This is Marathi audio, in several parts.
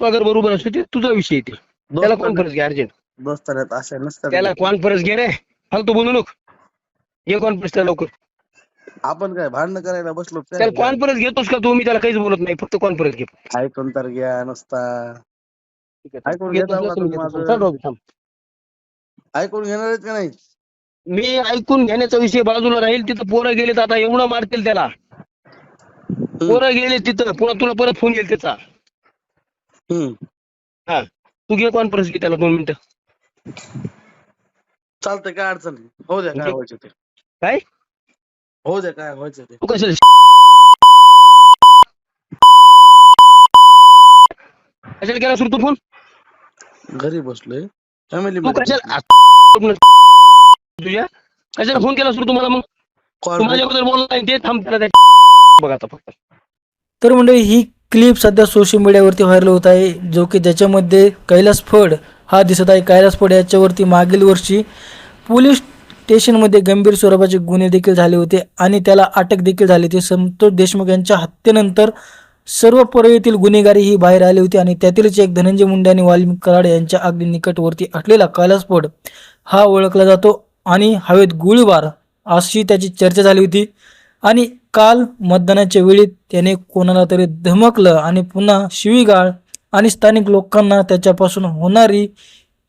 अगर बरोबर असतो ते तुझा विषय ते. त्याला कॉन्फरन्स घे अर्जंट? दोस्तानात अशा नसतात त्याला कॉन्फरन्स घे रे? फालतू बोलू नको. ये कॉन्फरन्स त्याला लवकर. आपण काय भांडण करायला बसलो? त्याला कॉन्फरन्स घेतोस का तू? मी त्याला काहीच बोलत नाही फक्त कॉन्फरन्स घे. ऐकून तर घ्या नुसता. ऐकून घेता तू. ऐकून घेणार आहेत का नाही? मी ऐकून घेण्याचा विषय बाजूला राहील तिथं पोरं गेलेत आता एवढं मारतील त्याला. पोरं गेले तिथं पुन्हा तुला परत फोन येईल त्याचा. हा. तू घे कॉन्फरन्स घे त्याला दोन मिनिटं. चालतंय काय अडचण नाही. हो द्या काय. व्हायचं ते. काय? हो द्या काय व्हायचं ते. तू कशाला कशाला केला सुरू तू फोन? घरी बसलोय. फॅमिली तू कशाला तुझ्या? कशाला फोन केला सुरू तुम्हाला मग? तू माझ्याबद्दल बोलला नाही ते थांब त्याला त्या बघा आता फक्त. तर मंडळी ही क्लिप सध्या सोशल मीडियावरती व्हायरल होत आहे जो की ज्याच्यामध्ये कैलास फड हा दिसत आहे. कैलास फड याच्यावरती मागील वर्षी पोलीस स्टेशनमध्ये गंभीर स्वरूपाचे गुन्हे देखील झाले होते आणि त्याला अटक देखील झाली होती. संतोष देशमुख यांच्या हत्येनंतर सर्व परळीतील गुन्हेगारी ही बाहेर आली होती आणि त्यातीलच एक धनंजय मुंडे आणि वाल्मिक कराड यांच्या अगदी निकटवरती असलेला कैलासफोड हा ओळखला जातो. आणि हवेत गोळीबार अशी त्याची चर्चा झाली होती. आणि काल मतदानाच्या वेळी त्याने कोणाला तरी धमकलं आणि पुन्हा शिवीगाळ आणि स्थानिक लोकांना त्याच्यापासून होणारी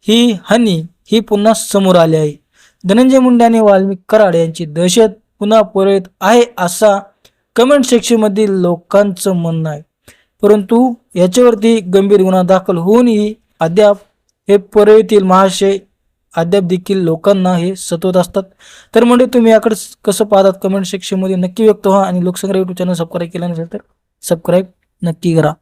ही हानी ही पुन्हा समोर आली आहे. धनंजय मुंडे आणि वाल्मिक कराड यांची दहशत पुन्हा परत आहे असा कमेंट सेक्शनमधील लोकांचं म्हणणं आहे. परंतु याच्यावरती गंभीर गुन्हा दाखल होऊनही अद्याप हे परळीतील महाशय अद्याप देखील लोकांना हे सतवत असतात. तर म्हणजे तुम्ही याकडे कसं पाहतात कमेंट सेक्शनमध्ये नक्की व्यक्त व्हा आणि लोकसंग्रह युट्यूब चॅनल सबस्क्राईब केलं नसेल तर सबस्क्राईब नक्की करा.